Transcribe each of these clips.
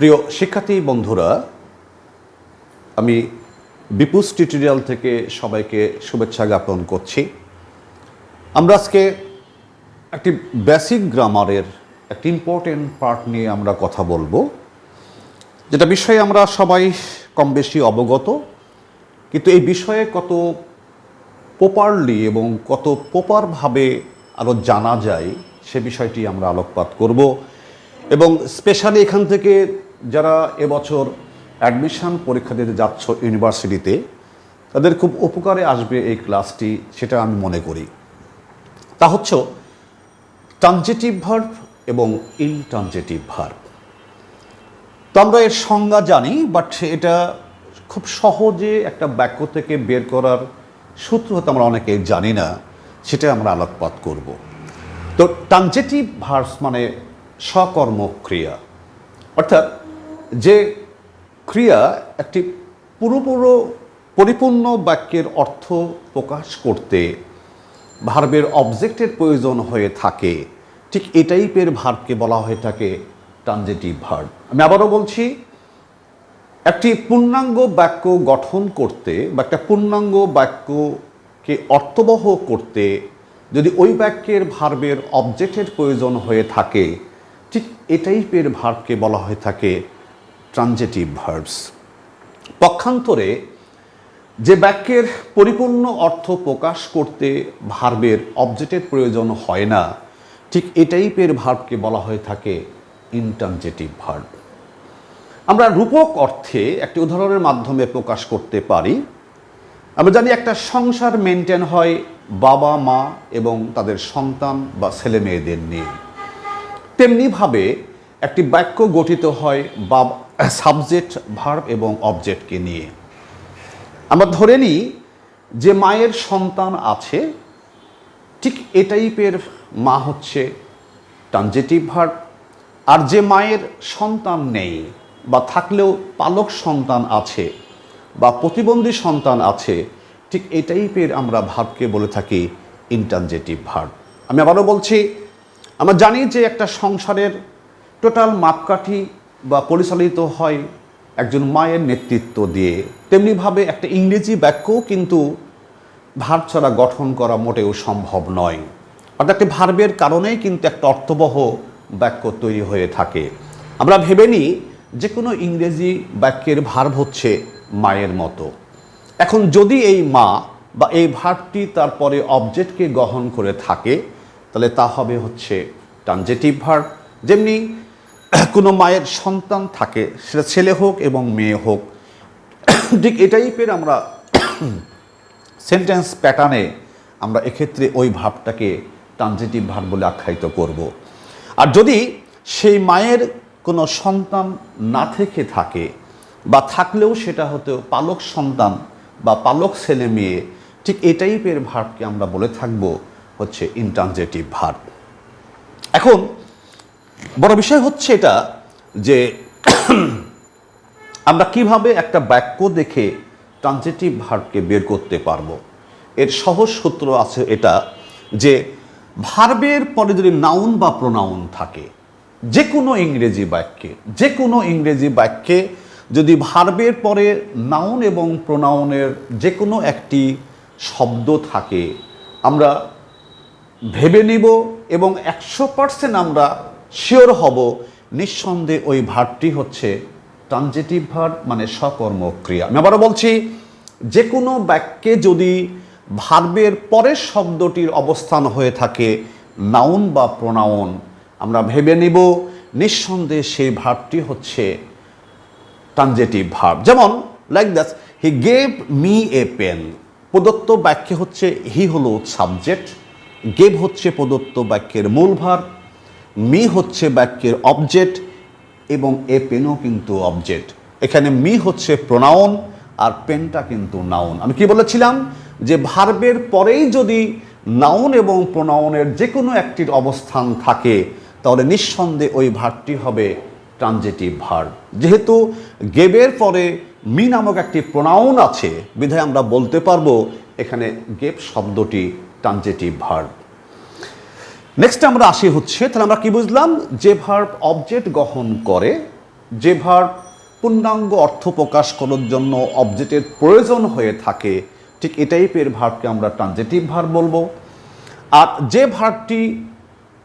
প্রিয় শিক্ষার্থী বন্ধুরা, আমি বিপুস টিউটোরিয়াল থেকে সবাইকে শুভেচ্ছা জ্ঞাপন করছি। আমরা আজকে একটি বেসিক গ্রামারের একটি ইম্পর্টেন্ট পার্ট নিয়ে আমরা কথা বলব, যেটা বিষয়ে আমরা সবাই কম বেশি অবগত, কিন্তু এই বিষয়ে কত প্রপারলি এবং কত প্রপারভাবে আরও জানা যায় সে বিষয়টি আমরা আলোকপাত করব এবং স্পেশালি এখান থেকে যারা এবছর অ্যাডমিশন পরীক্ষা দিতে যাচ্ছ ইউনিভার্সিটিতে, তাদের খুব উপকারে আসবে এই ক্লাসটি, সেটা আমি মনে করি। তা হচ্ছে ট্রানজেটিভ ভার্ভ এবং ইনট্রানজেটিভ ভার্ভ তো আমরা এর সংজ্ঞা জানি, বাট এটা খুব সহজে একটা বাক্য থেকে বের করার সূত্র হয়তো আমরা অনেকে জানি না, সেটা আমরা আলোকপাত করব। তো ট্রানজেটিভ ভার্স মানে সকর্মক্রিয়া অর্থাৎ যে ক্রিয়া একটি পুরোপুরো পরিপূর্ণ বাক্যের অর্থ প্রকাশ করতে ভার্বের অবজেক্টের প্রয়োজন হয়ে থাকে, ঠিক এই টাইপের ভার্বকে বলা হয়ে থাকে ট্রানজেটিভ ভার্ব। আমি আবারও বলছি, একটি পূর্ণাঙ্গ বাক্য গঠন করতে বা একটা পূর্ণাঙ্গ বাক্যকে অর্থবহ করতে যদি ওই বাক্যের ভার্বের অবজেক্টের প্রয়োজন হয়ে থাকে, ঠিক এই টাইপের ভার্বকে বলা হয়ে থাকে ট্রানজেটিভ ভার্বস পক্ষান্তরে যে বাক্যের পরিপূর্ণ অর্থ প্রকাশ করতে ভার্বের অবজেক্টের প্রয়োজন হয় না, ঠিক এ টাইপের ভার্বকে বলা হয়ে থাকে ইনট্রানজেটিভ ভার্ব আমরা রূপক অর্থে একটি উদাহরণের মাধ্যমে প্রকাশ করতে পারি। আমরা জানি একটা সংসার মেনটেন হয় বাবা, মা এবং তাদের সন্তান বা ছেলে মেয়েদের নিয়ে। তেমনিভাবে একটি বাক্য গঠিত হয় বা সাবজেক্ট ভার্ব এবং অবজেক্টকে নিয়ে। আমরা ধরে নিই যে মায়ের সন্তান আছে, ঠিক এ টাইপের মা হচ্ছে ট্রানজেটিভ ভার্ব আর যে মায়ের সন্তান নেই বা থাকলেও পালক সন্তান আছে বা প্রতিবন্ধী সন্তান আছে, ঠিক এই টাইপের আমরা ভার্বকে বলে থাকি ইনট্রানজেটিভ ভার্ব আমি আবারও বলছি, আমরা জানি যে একটা সংসারের টোটাল মাপকাঠি পরিচালিত হয় একজন মায়ের নেতৃত্ব দিয়ে। তেমনিভাবে একটা ইংরেজি বাক্যও কিন্তু ভার্ব ছাড়া গঠন করা মোটেও সম্ভব নয়। অর্থাৎ একটি ভার্বের কারণেই কিন্তু একটা অর্থবহ বাক্য তৈরি হয়ে থাকে। আমরা ভেবে নিই যে কোনো ইংরেজি বাক্যের ভার্ব হচ্ছে মায়ের মতো। এখন যদি এই মা বা এই ভার্বটি তারপরে অবজেক্টকে গ্রহণ করে থাকে, তাহলে তা হবে হচ্ছে ট্রানজেটিভ ভার্ব। যেমনি কোনো মায়ের সন্তান থাকে, সেটা ছেলে হোক এবং মেয়ে হোক ঠিক এই টাইপের আমরা সেন্টেন্স প্যাটার্নে আমরা এক্ষেত্রে ওই ভাবটাকে ট্রানজিটিভ ভাব বলে আখ্যায়িত করব। আর যদি সেই মায়ের কোনো সন্তান না থেকে থাকে বা থাকলেও সেটা হতে পালক সন্তান বা পালক ছেলে মেয়ে, ঠিক এই টাইপের ভার্বকে আমরা বলে থাকব হচ্ছে ইনট্রানজেটিভ ভার্ব এখন বড় বিষয় হচ্ছে এটা যে আমরা কীভাবে একটা বাক্য দেখে ট্রানজেটিভ ভার্বকে বের করতে পারব। এর সহজ সূত্র আছে এটা যে ভার্বের পরে যদি নাউন বা প্রোনাউন থাকে যে কোনো ইংরেজি বাক্যে যে কোনো ইংরেজি বাক্যে যদি ভার্বের পরে নাউন এবং প্রোনাউনের যে কোনো একটি শব্দ থাকে, আমরা ভেবে নিব এবং একশো পার্সেন্ট আমরা শিওর হব, নিঃসন্দেহে ওই ভারটি হচ্ছে ট্রানজেটিভ ভার্ব মানে সকর্ম ক্রিয়া। আমি আবারও বলছি যে কোনো বাক্যে যদি ভার্বের পরের শব্দটির অবস্থান হয়ে থাকে, নাউন বা প্রোনাউন, আমরা ভেবে নিব, নিঃসন্দেহে সেই ভার্বটি হচ্ছে ট্রানজেটিভ ভার্ব যেমন like that's he gave me a pen প্রদত্ত বাক্যে হচ্ছে হি হলো সাবজেক্ট গেভ হচ্ছে প্রদত্ত বাক্যের মূল ভার। মি হচ্ছে বাক্যের অবজেক্ট এবং এ পেনও কিন্তু অবজেক্ট এখানে মি হচ্ছে প্রোনাউন আর পেনটা কিন্তু নাউন আমি কি বলেছিলাম? যে ভার্বের পরেই যদি নাউন এবং প্রোনাউনের যে কোনো একটির অবস্থান থাকে, তাহলে নিঃসন্দেহে ওই ভার্বটি হবে ট্রানজেটিভ ভার্ব যেহেতু গেবের পরে মি নামক একটি প্রোনাউন আছে, বিধায় আমরা বলতে পারব এখানে গেব শব্দটি ট্রানজেটিভ ভার্ব নেক্সট আমরা আসি হচ্ছে, তাহলে আমরা কি বুঝলাম? যে ভার্ব অবজেক্ট গ্রহণ করে, যে ভার্ব পূর্ণাঙ্গ অর্থ প্রকাশ করার জন্য অবজেক্টের প্রয়োজন হয়ে থাকে, ঠিক এই টাইপের ভার্বকে আমরা ট্রানজেটিভ ভার্ব বলব। আর যে ভার্বটি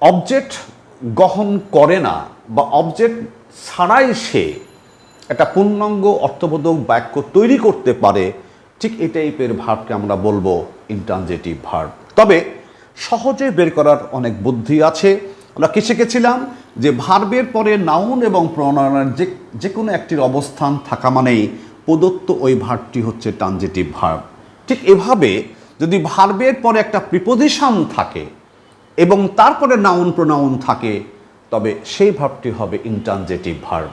অবজেক্ট গ্রহণ করে না, বা অবজেক্ট ছাড়াই সে একটা পূর্ণাঙ্গ অর্থবোধক বাক্য তৈরি করতে পারে, ঠিক এই টাইপের ভার্বকে আমরা বলব ইন্ট্রানজেটিভ ভার্ব তবে সহজে বের করার অনেক বুদ্ধি আছে। আমরা কি শিখেছিলাম যে ভার্বের পরে নাউন এবং প্রণয়নের যে যে কোনো একটির অবস্থান থাকা মানেই প্রদত্ত ওই ভার্বটি হচ্ছে ট্রানজেটিভ ভার্ব। ঠিক এভাবে যদি ভার্বের পরে একটা প্রিপোজিশন থাকে এবং তারপরে নাউন প্রোনাউন থাকে, তবে সেই ভাবটি হবে ইন্ট্রানজেটিভ ভার্ব।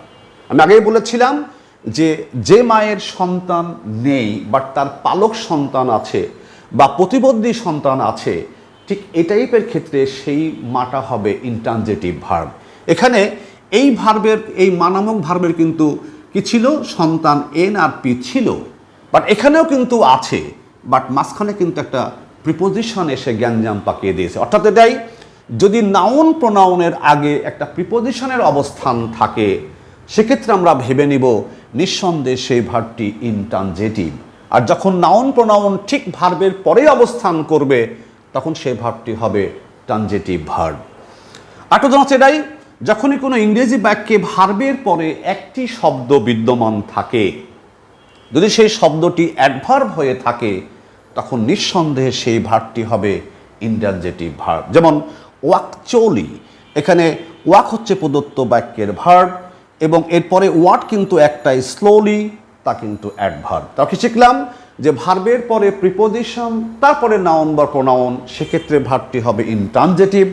আমি আগেই বলেছিলাম যে যে মায়ের সন্তান নেই, বাট তার পালক সন্তান আছে বা প্রতিবন্ধী সন্তান আছে ঠিক এই টাইপের ক্ষেত্রে সেই মাটা হবে ইন্ট্রানজেটিভ ভার্ব এখানে এই ভার্বের এই মানামক ভার্বের কিন্তু কি ছিল? সন্তান এন আর পি ছিল। বাট এখানেও কিন্তু আছে। বাট মাঝখানে কিন্তু একটা প্রিপোজিশন এসে জ্ঞানজাম পাকিয়ে দিয়েছে। অর্থাৎ এটাই, যদি নাউন প্রোনাউনের আগে একটা প্রিপোজিশনের অবস্থান থাকে, সেক্ষেত্রে আমরা ভেবে নিব, নিঃসন্দেহে সেই ভার্বটি ইনট্রানজেটিভ আর যখন নাউন প্রোনাউন ঠিক ভার্বের পরেই অবস্থান করবে তখন সেই ভার্বটি হবে ট্রানজেটিভ ভার্ব। এটাই যখনই কোনো ইংরেজি বাক্যে ভার্বের পরে একটি শব্দ বিদ্যমান থাকে। যদি সেই শব্দটি অ্যাডভার্ব হয়ে থাকে, তখন নিঃসন্দেহে সেই ভার্বটি হবে ইন্টারজেটিভ ভার্ব। যেমন, ওয়াকচৌলি, এখানে ওয়াক হচ্ছে প্রদত্ত বাক্যের ভার্ব, এবং এরপরে ওয়াট কিন্তু একটাই, স্লোলি, তা কিন্তু অ্যাডভার্ব। তাও কি শিখলাম? যে ভার্বের পরে প্রিপোজিশন, তারপরে নাউন বা প্রোনাউন সেক্ষেত্রে ভার্বটি হবে ইনট্রানজেটিভ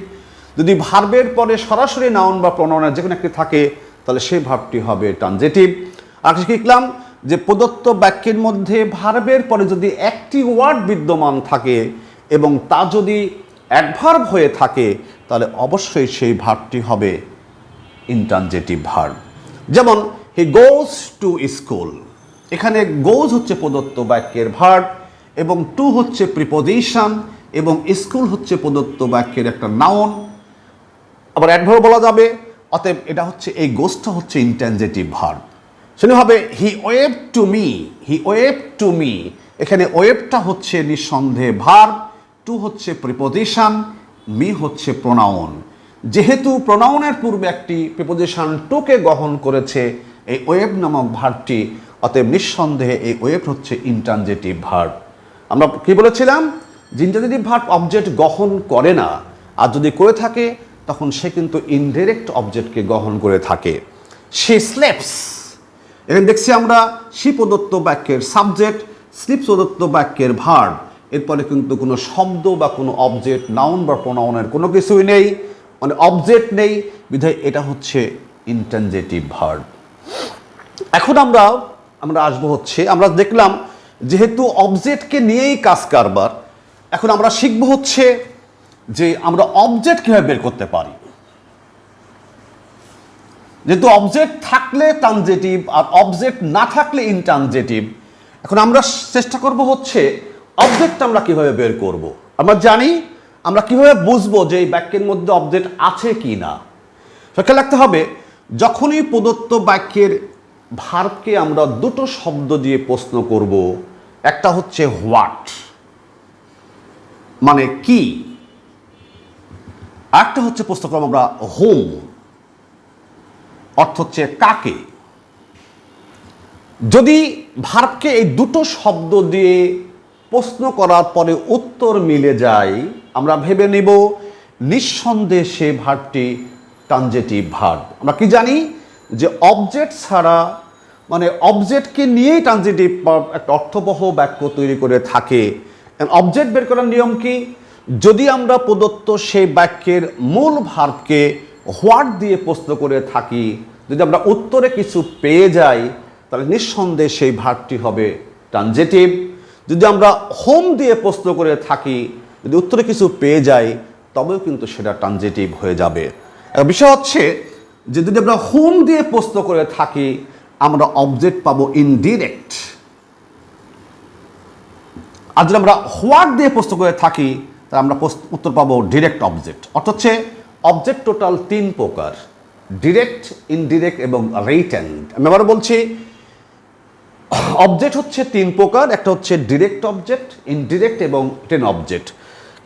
যদি ভার্বের পরে সরাসরি নাউন বা প্রোনাউনের যে কোনো একটি থাকে, তাহলে সেই ভার্বটি হবে ট্রানজেটিভ আর শিখলাম যে প্রদত্ত বাক্যের মধ্যে ভার্বের পরে যদি একটি ওয়ার্ড বিদ্যমান থাকে এবং তা যদি অ্যাডভার্ব হয়ে থাকে, তাহলে অবশ্যই সেই ভার্বটি হবে ইনট্রানজেটিভ ভার্ব যেমন হি গোজ টু স্কুল এখানে গোজ হচ্ছে প্রদত্ত বাক্যের ভার্ব এবং টু হচ্ছে প্রিপোজিশন, এবং স্কুল হচ্ছে প্রদত্ত বাক্যের একটা নাউন। আবার অ্যাডভার্ব বলা যাবে, অতএব এটা হচ্ছে, এই গোসটা হচ্ছে ইন্টেনজেটিভ ভার্ব হবে he wave to me he wave to me এখানে ওয়েবটা হচ্ছে নিঃসন্দেহে ভার্ব টু হচ্ছে প্রিপোজিশন মি হচ্ছে প্রোনাউন। যেহেতু প্রোনাউনের পূর্বে একটি প্রিপোজিশন টুকে গ্রহণ করেছে, এই ওয়েব নামক ভার্বটি অতএব নিঃসন্দেহে এই ওয়েব হচ্ছে ইন্ট্রানজেটিভ ভার্ব আমরা কি বলেছিলাম? যে ইন্টারজেটিভ ভার্ব অবজেক্ট গ্রহণ করে না। আর যদি করে থাকে, তখন সে কিন্তু ইনডাইরেক্ট অবজেক্টকে গ্রহণ করে থাকে। সে স্লেপস এখানে দেখছি আমরা সি বাক্যের সাবজেক্ট স্লিপ প্রদত্ত বাক্যের ভার্ব এরপরে কিন্তু কোনো শব্দ বা কোনো অবজেক্ট নাউন বা প্রোনাউনের কোনো কিছুই নেই। মানে অবজেক্ট নেই। বিধায় এটা হচ্ছে ইন্টেনজেটিভ ভার্ব এখন আমরা আমরা আসব হচ্ছে, আমরা দেখলাম যেহেতু অবজেক্টকে নিয়েই কাজ কারবার, এখন আমরা শিখব হচ্ছে যে আমরা অবজেক্ট কীভাবে বের করতে পারি যেহেতু অবজেক্ট থাকলে ট্রানজেটিভ আর অবজেক্ট না থাকলে ইনট্রানজেটিভ এখন আমরা চেষ্টা করব হচ্ছে অবজেক্ট আমরা কীভাবে বের করব। আমরা জানি, আমরা কীভাবে বুঝব যে এই বাক্যের মধ্যে অবজেক্ট আছে কি না সেটা লাগতে হবে, যখনই প্রদত্ত বাক্যের ভার্বকে আমরা দুটো শব্দ দিয়ে প্রশ্ন করব। একটা হচ্ছে হোয়াট মানে কি? একটা হচ্ছে প্রশ্ন করব আমরা হোম, অর্থ হচ্ছে কাকে? যদি ভার্বকে এই দুটো শব্দ দিয়ে প্রশ্ন করার পরে উত্তর মিলে যায়, আমরা ভেবে নিব, নিঃসন্দেহে সে ভার্বটি ট্রানজেটিভ ভার্ব আমরা কি জানি? যে অবজেক্ট ছাড়া মানে অবজেক্টকে নিয়েই ট্রানজেটিভ একটা অর্থবহ বাক্য তৈরি করে থাকে। অবজেক্ট বের করার নিয়ম কি? যদি আমরা প্রদত্ত সেই বাক্যের মূল ভার্বকে হোয়াট দিয়ে প্রশ্ন করে থাকি, যদি আমরা উত্তরে কিছু পেয়ে যাই, তাহলে নিঃসন্দেহে সেই ভার্বটি হবে ট্রানজেটিভ যদি আমরা হোম দিয়ে প্রশ্ন করে থাকি, যদি উত্তরে কিছু পেয়ে যাই, তবেও কিন্তু সেটা ট্রানজেটিভ হয়ে যাবে। বিষয় হচ্ছে যে যদি আমরা হোম দিয়ে প্রশ্ন করে থাকি, আমরা অবজেক্ট পাবো ইনডিরেক্ট আর যদি আমরা হোয়াট দিয়ে প্রশ্ন করে থাকি, তাহলে আমরা উত্তর পাবো ডিরেক্ট অবজেক্ট অর্থাৎ হচ্ছে অবজেক্ট টোটাল তিন প্রকার ডিরেক্ট ইনডিরেক্ট এবং রিটেন্ড আমি আবার বলছি অবজেক্ট হচ্ছে তিন প্রকার, একটা হচ্ছে ডিরেক্ট অবজেক্ট ইনডিরেক্ট এবং টেন অবজেক্ট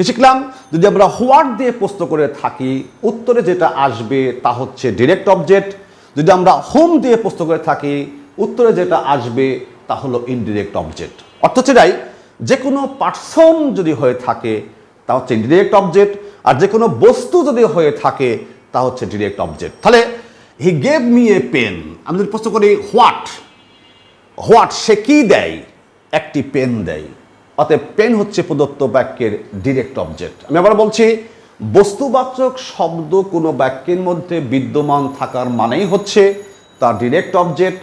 শিখলাম যদি আমরা হোয়াট দিয়ে প্রশ্ন করে থাকি উত্তরে যেটা আসবে তা হচ্ছে ডিরেক্ট অবজেক্ট যদি আমরা হোম দিয়ে প্রশ্ন করে থাকি উত্তরে যেটা আসবে তা হলো ইনডিরেক্ট অবজেক্ট অর্থ এটাই, যে কোনো পার্সন যদি হয়ে থাকে তা হচ্ছে ইনডিরেক্ট অবজেক্ট আর যে কোনো বস্তু যদি হয়ে থাকে তা হচ্ছে ডিরেক্ট অবজেক্ট তাহলে he gave me a pen আমি যদি প্রশ্ন করি হোয়াট? হোয়াট সে কি দেয়? একটি পেন দেয়। অতএব পেন হচ্ছে প্রদত্ত বাক্যের ডিরেক্ট অবজেক্ট আমি আবার বলছি, বস্তুবাচক শব্দ কোনো বাক্যের মধ্যে বিদ্যমান থাকার মানেই হচ্ছে তার ডিরেক্ট অবজেক্ট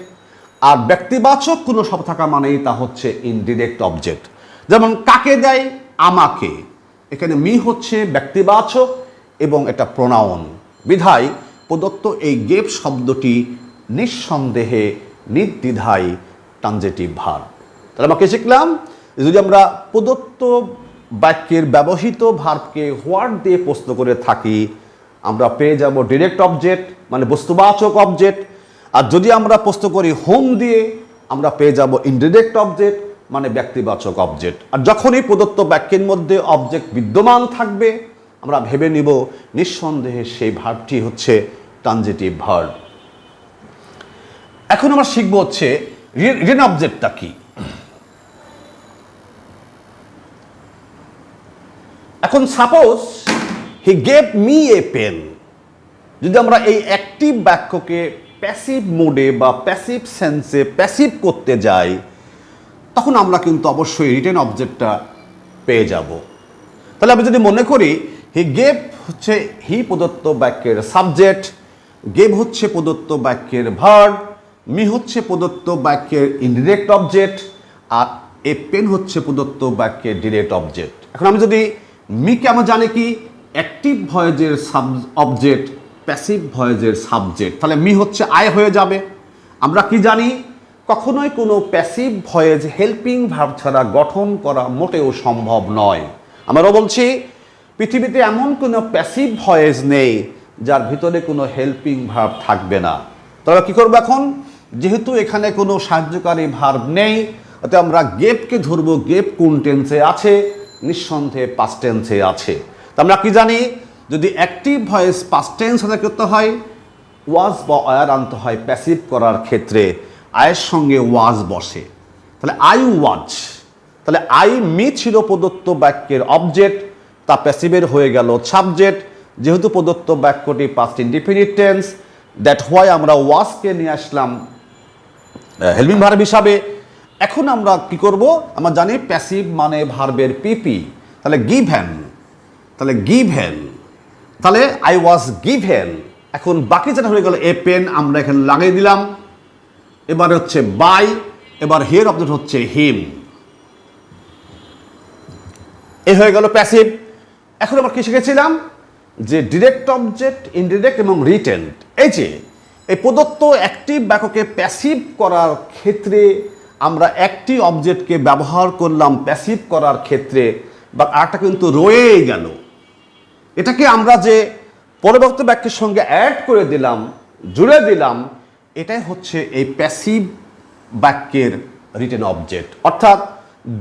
আর ব্যক্তিবাচক কোনো শব্দ থাকা মানেই তা হচ্ছে ইনডিরেক্ট অবজেক্ট যেমন, কাকে দেয়? আমাকে। এখানে মি হচ্ছে ব্যক্তিবাচক এবং এটা প্রোনাউন বিধায় প্রদত্ত এই গেপ শব্দটি নিঃসন্দেহে, নির্দ্বিধায় ট্রানজেটিভ ভার তাহলে আমাকে শিখলাম? যদি আমরা প্রদত্ত বাক্যের ব্যবহৃত ভার্বকে হোয়াট দিয়ে প্রশ্ন করে থাকি আমরা পেয়ে যাব ডিরেক্ট অবজেক্ট মানে বস্তুবাচক অবজেক্ট আর যদি আমরা প্রশ্ন করি হোম দিয়ে আমরা পেয়ে যাব ইনডিরেক্ট অবজেক্ট মানে ব্যক্তিবাচক অবজেক্ট আর যখনই প্রদত্ত বাক্যের মধ্যে অবজেক্ট বিদ্যমান থাকবে আমরা ভেবে নিব নিঃসন্দেহে সেই ভার্বটি হচ্ছে ট্রানজিটিভ ভার্ব এখন আমরা শিখব হচ্ছে রিটেন অবজেক্টটা কি এখন suppose he gave me a pen যদি আমরা এই অ্যাক্টিভ বাক্যকে প্যাসিভ মোডে বা প্যাসিভ সেন্সে প্যাসিভ করতে যাই, তখন আমরা কিন্তু অবশ্যই রিটেন অবজেক্টটা পেয়ে যাব। তাহলে আমি যদি মনে করি হি গেভ হচ্ছে হি প্রদত্ত বাক্যের সাবজেক্ট গেভ হচ্ছে প্রদত্ত বাক্যের ভার্ব মি হচ্ছে প্রদত্ত বাক্যের ইনডিরেক্ট অবজেক্ট আর এ পেন হচ্ছে প্রদত্ত বাক্যের ডিরেক্ট অবজেক্ট এখন আমি যদি মিকে আমরা জানি কি? অ্যাক্টিভ ভয়েজের সাব অবজেক্ট, প্যাসিভ ভয়েজের সাবজেক্ট। তাহলে মি হচ্ছে আয় হয়ে যাবে। আমরা কি জানি? কখনোই কোনো প্যাসিভ ভয়েজ হেল্পিং ভাব ছাড়া গঠন করা মোটেও সম্ভব নয়। আমরাও বলছি, পৃথিবীতে এমন কোনো প্যাসিভ ভয়েস নেই যার ভিতরে কোনো হেল্পিং ভাব থাকবে না। তবে কি করব এখন? যেহেতু এখানে কোনো সাহায্যকারী ভার্ব নেই, অতএব আমরা গেপকে ধরবো, গেপ কোন টেন্সে আছে? নিঃসন্দেহে পাস্ট টেন্সে আছে। তা আমরা কি জানি? যদি অ্যাক্টিভ ভয়েস পাস্ট টেন্স করতে হয় ওয়াজ বা অয়ার আনতে হয় প্যাসিভ করার ক্ষেত্রে আয়ের সঙ্গে ওয়াজ বসে। তাহলে আই ওয়াজ তাহলে আই মি ছিল প্রদত্ত বাক্যের অবজেক্ট তা প্যাসিভের হয়ে গেল সাবজেক্ট যেহেতু প্রদত্ত বাক্যটি past indefinite tense that why আমরা ওয়াজকে নিয়ে আসলাম হেল্পিং ভার্ব হিসাবে। এখন আমরা কি করব? আমরা জানি প্যাসিভ মানে ভার্বের পিপি তাহলে গিভেন তাহলে গিভেন তাহলে আই ওয়াজ গিভেন এখন বাকি যেটা হয়ে গেল এ পেন আমরা এখানে লাগিয়ে দিলাম। এবার হচ্ছে বাই এবার হের অবজেক্ট হচ্ছে হিম এ হয়ে গেল প্যাসিভ এখন আবার কি শিখেছিলাম? যে ডিরেক্ট অবজেক্ট ইনডিরেক্ট এবং রিটেন্ট এই যে, এই প্রদত্ত অ্যাক্টিভ বাক্যকে প্যাসিভ করার ক্ষেত্রে আমরা একটি অবজেক্টকে ব্যবহার করলাম প্যাসিভ করার ক্ষেত্রে বা আরটা কিন্তু রয়েই গেল। এটাকে আমরা যে পরবর্তী বাক্যের সঙ্গে অ্যাড করে দিলাম, জুড়ে দিলাম, এটাই হচ্ছে এই প্যাসিভ বাক্যের রিটেন অবজেক্ট অর্থাৎ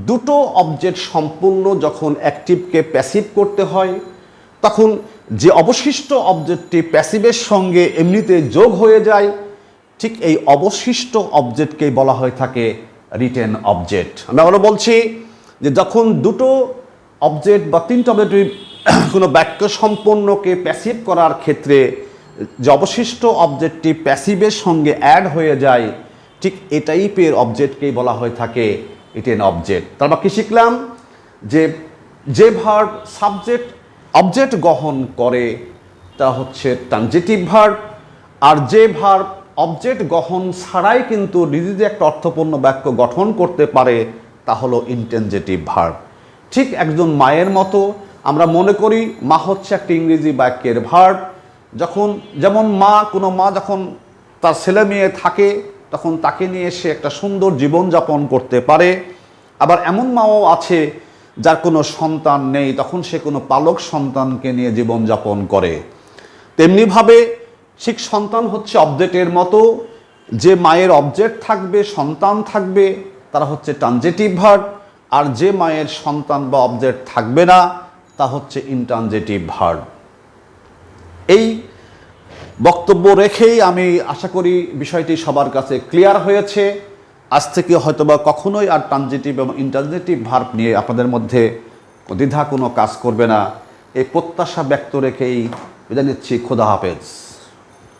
দুটো অবজেক্ট সম্পূর্ণ যখন অ্যাক্টিভকে প্যাসিভ করতে হয়, তখন যে অবশিষ্ট অবজেক্টটি প্যাসিভের সঙ্গে এমনিতে যোগ হয়ে যায়, ঠিক এই অবশিষ্ট অবজেক্টকেই বলা হয়ে থাকে রিটেন অবজেক্ট আমি আবারও বলছি যে যখন দুটো অবজেক্ট বা তিনটা অবজেক্ট কোনো বাক্য সম্পন্নকে প্যাসিভ করার ক্ষেত্রে যে অবশিষ্ট অবজেক্টটি প্যাসিভের সঙ্গে অ্যাড হয়ে যায়, ঠিক এ টাইপের অবজেক্টকেই বলা হয়ে থাকে রিটেন অবজেক্ট তারপর কি শিখলাম? যে যে ভার্ব সাবজেক্ট অবজেক্ট গ্রহণ করে, তা হচ্ছে ট্রানজেটিভ ভার্ব আর যে ভার্ব অবজেক্ট গ্রহণ ছাড়াই কিন্তু নিজে যে একটা অর্থপূর্ণ বাক্য গঠন করতে পারে, তা হলো ইন্টেনজেটিভ ভার্ব। ঠিক একজন মায়ের মতো আমরা মনে করি মা হচ্ছে একটা ইংরেজি বাক্যের ভার্ব। যখন যেমন মা, কোনো মা যখন তার ছেলে মেয়ে থাকে, তখন তাকে নিয়ে সে একটা সুন্দর জীবনযাপন করতে পারে। আবার এমন মাও আছে যার কোনো সন্তান নেই, তখন সে কোনো পালক সন্তানকে নিয়ে জীবনযাপন করে। তেমনিভাবে ঠিক সন্তান হচ্ছে অবজেক্টের মতো। যে মায়ের অবজেক্ট থাকবে, সন্তান থাকবে, তারা হচ্ছে ট্রানজেটিভ ভার্ব আর যে মায়ের সন্তান বা অবজেক্ট থাকবে না, তা হচ্ছে ইনট্রানজেটিভ ভার্ব এই বক্তব্য রেখেই আমি আশা করি বিষয়টি সবার কাছে ক্লিয়ার হয়েছে। আজ থেকে হয়তোবা কখনোই আর ট্রানজিটিভ এবং ইন্টারজেটিভ ভার্ব নিয়ে আপনাদের মধ্যে দ্বিধা কোনো কাজ করবে না। এই প্রত্যাশা ব্যক্ত রেখেই বিদায় নিচ্ছি। খোদা হাফেজ।